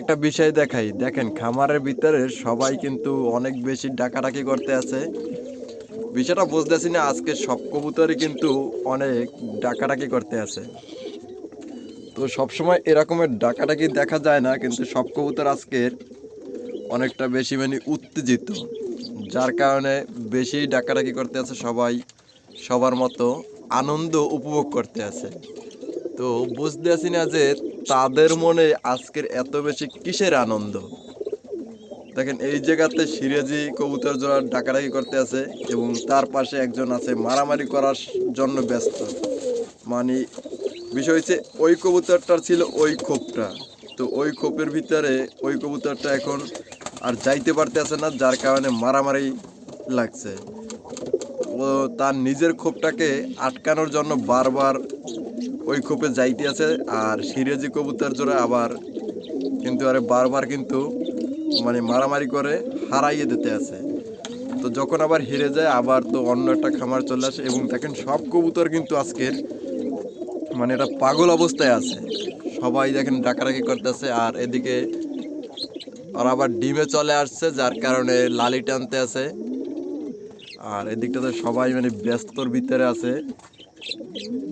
একটা বিষয় দেখাই। দেখেন, খামারের ভিতরে সবাই কিন্তু অনেক বেশি ডাকাডাকি করতে আছে। বিষয়টা বুঝতেছি না, আজকে সব কবুতরই কিন্তু অনেক ডাকাডাকি করতে আছে। তো সবসময় এরকমের ডাকাডাকি দেখা যায় না, কিন্তু সব কবুতর আজকের অনেকটা বেশি মানে উত্তেজিত, যার কারণে বেশি ডাকাডাকি করতে আছে সবাই, সবার মতো আনন্দ উপভোগ করতে আছে। তো বুঝতে আছি না যে তাদের মনে আজকের এত বেশি কিসের আনন্দ? দেখেন, এই জায়গাতে সিরাজি কবুতর জোড়া ডাকাডাকি করতে আছে এবং তার পাশে একজন আছে মারামারি করার জন্য ব্যস্ত। মানে বিষয় হচ্ছে, ওই কবুতরটার ছিল ওই খোপটা। তো ওই খোপের ভিতরে ওই কবুতরটা এখন আর যাইতে পারতেছে না, যার কারণে মারামারি লাগছে। ও তার নিজের খোপটাকে আটকানোর জন্য বারবার ওই খোপে যাইতে আছে, আর সিরাজি কবুতর জোড়া আবার কিন্তু আরে বারবার কিন্তু মানে মারামারি করে হারাইয়ে দিতে আছে। তো যখন আবার হেরে যায়, আবার তো অন্য একটা খামার চলে আসে এবং দেখেন সব কবুতর কিন্তু আজকের মানে এটা পাগল অবস্থায় আছে। সবাই দেখেন ডাকাডাকি করতেছে, আর এদিকে আর আবার ডিমে চলে আসছে, যার কারণে লালি টানতে আছে। আর এদিকটাতে সবাই মানে ব্যস্তর ভিতরে আছে।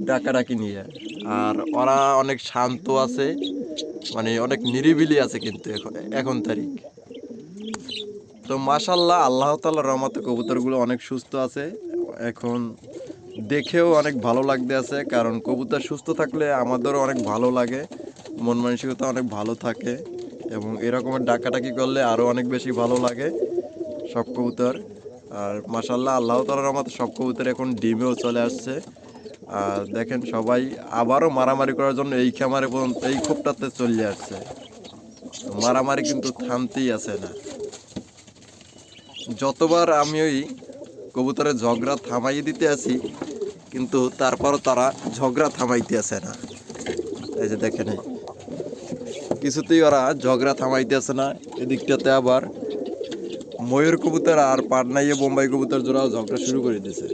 ডাকাডাকি নিয়ে। আর ওরা অনেক শান্ত আছে মানে অনেক নিরিবিলি আছে কিন্তু এখন এখন তারিখ। তো মাশাল্লাহ আল্লাহ তাল্লাহ রহমতে কবুতরগুলো অনেক সুস্থ আছে। এখন দেখেও অনেক ভালো লাগতে আছে, কারণ কবুতর সুস্থ থাকলে আমাদেরও অনেক ভালো লাগে, মন মানসিকতা অনেক ভালো থাকে, এবং এরকমের ডাকাটাকি করলে আরও অনেক বেশি ভালো লাগে সব কবুতর। আর মাশাল্লাহ আল্লাহ তালার রহমতে সব কবুতর এখন ডিমেও চলে আসছে। দেখেন সবাই আবারও মারামারি করার জন্য এই খামারে পর্যন্ত এই খোপটাতে চলে আসছে। মারামারি কিন্তু থামতেই আছে না। যতবার আমি ওই কবুতরের ঝগড়া থামাইয়ে দিতে আছি কিন্তু তারপরও তারা ঝগড়া থামাইতে আসে না। এই যে দেখেন কিছুতেই ওরা ঝগড়া থামাইতে আসে না। এদিকটাতে আবার ময়ূর কবুতর আর পাটনাইয়ে বোম্বাই কবুতর জোড়াও ঝগড়া শুরু করে দিয়েছে